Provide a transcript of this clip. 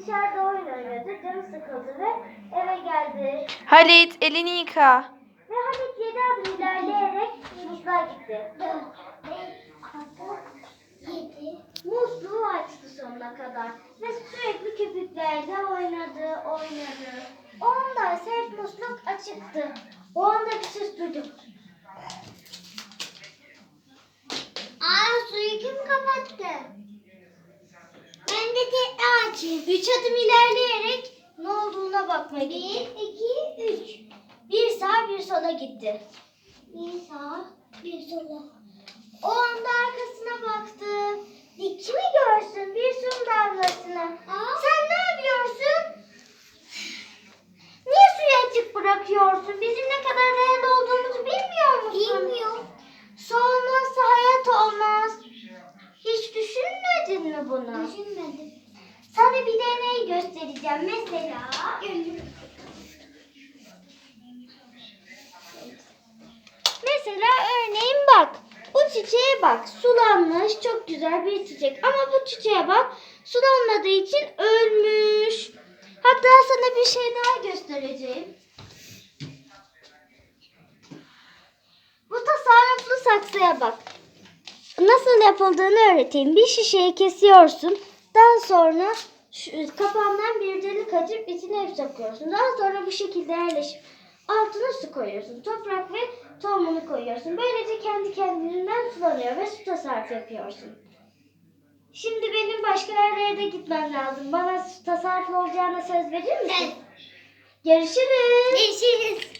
dışarıda oyun oynadı. Canı sıkıldı ve eve geldi. Halit elini yıka. Ve Halit yedi adım ilerleyerek musluğa gitti. Musluğu açtı sonuna kadar. Ve sürekli köpüklerle oynadı, oynadı. O anda ise hep musluk açıktı. O anda bir ses duydum. Açayım. Üç adım ilerleyerek ne olduğuna bakmaya gitti. Bir, iki, üç. Bir sağa bir sola gitti. Bir sağa bir sola. O anda arkasına baktı. Kimi görsün? Bir su damlasını. Sen ne yapıyorsun? Niye suyu açık bırakıyorsun? Bizim ne kadar değerli olduğumuzu bilmiyor musun? Bilmiyorum. Su olmazsa hayat olmaz. Hiç düşünmedin mi bunu? Düşünmedim. Sana bir deney göstereceğim. Mesela... Mesela örneğin bak. Bu çiçeğe bak. Sulanmış. Çok güzel bir çiçek. Ama bu çiçeğe bak. Sulanmadığı için ölmüş. Hatta sana bir şey daha göstereceğim. Bu tasarruflu saksıya bak. Nasıl yapıldığını öğreteyim. Bir şişeyi kesiyorsun. Daha sonra şu, kapağından bir delik açıp içine hep sokuyorsun. Daha sonra bu şekilde yerleşip altına su koyuyorsun. Toprak ve tohumunu koyuyorsun. Böylece kendi kendinden sulanıyor ve su tasarrufu yapıyorsun. Şimdi benim başka yerlere de gitmem lazım. Bana su tasarrufu olacağına söz verir misin? Görüşürüz. Görüşürüz.